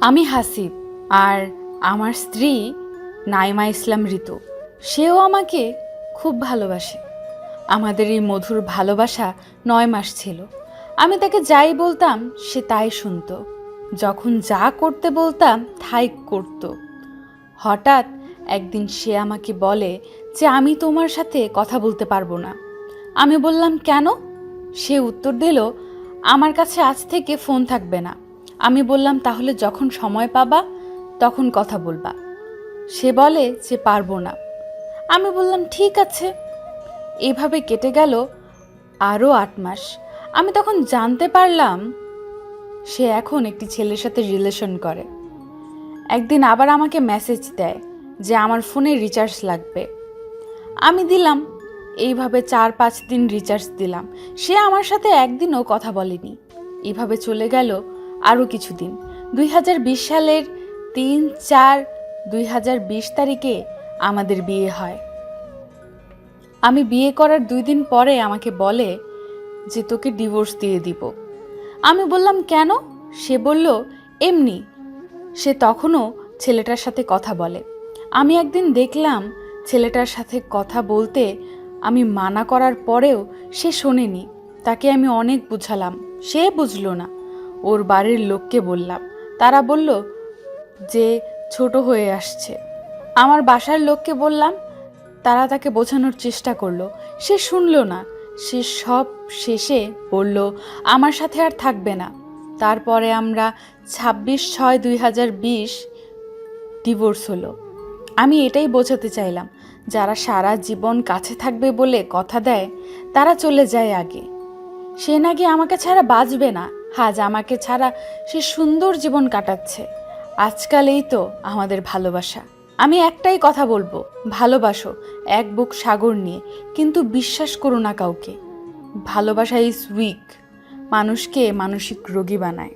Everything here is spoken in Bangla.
আমি হাসিব, আর আমার স্ত্রী নাইমা ইসলাম ঋতু, সেও আমাকে খুব ভালোবাসে। আমাদের এই মধুর ভালোবাসা নয় মাস ছিল। আমি তাকে যাই বলতাম, সে তাই শুনতো। যখন যা করতে বলতাম, তাই করত। হঠাৎ একদিন সে আমাকে বলে যে, আমি তোমার সাথে কথা বলতে পারব না। আমি বললাম, কেন? সে উত্তর দিল, আমার কাছে আজ থেকে ফোন থাকবে না। আমি বললাম, তাহলে যখন সময় পাবা, তখন কথা বলবা। সে বলে যে, পারব না। আমি বললাম, ঠিক আছে। এভাবে কেটে গেল আরও আট মাস। আমি তখন জানতে পারলাম, সে এখন একটি ছেলের সাথে রিলেশন করে। একদিন আবার আমাকে মেসেজ দেয় যে, আমার ফোনে রিচার্জ লাগবে। আমি দিলাম, এইভাবে চার পাঁচ দিন রিচার্জ দিলাম। সে আমার সাথে একদিনও কথা বলেনি। এভাবে চলে গেল আরও কিছুদিন। দুই হাজার বিশ সালের তিন চার দুই তারিখে আমাদের বিয়ে হয়। আমি বিয়ে করার দুই দিন পরে আমাকে বলে যে তোকে ডিভোর্স দিয়ে দিব। আমি বললাম, কেন? সে বলল, এমনি। সে তখনও ছেলেটার সাথে কথা বলে। আমি একদিন দেখলাম ছেলেটার সাথে কথা বলতে আমি মানা করার পরেও সে শোনেনি। তাকে আমি অনেক বুঝালাম। সে বুঝলো না। ওর বাড়ির লোককে বললাম। তারা বলল যে ছোট হয়ে আসছে। আমার বাসার লোককে বললাম, তারা তাকে বোঝানোর চেষ্টা করল। সে শুনলো না। সে সব শেষে বলল, আমার সাথে আর থাকবে না। তারপরে আমরা ছাব্বিশ ছয় দুই হাজার বিশ ডিভোর্স হলো। আমি এটাই বোঝাতে চাইলাম, যারা সারা জীবন কাছে থাকবে বলে কথা দেয়, তারা চলে যায় আগে। সে নাকি আমাকে ছাড়া বাঁচবে না। আজ আমাকে ছাড়া সে সুন্দর জীবন কাটাচ্ছে। আজকাল এই তো আমাদের ভালোবাসা। আমি একটাই কথা বলব, ভালোবাসো, এক বুক সাগর নিয়ে, কিন্তু বিশ্বাস করো না কাউকে। ভালোবাসা ইজ উইক মানুষকে মানসিক রোগী বানায়।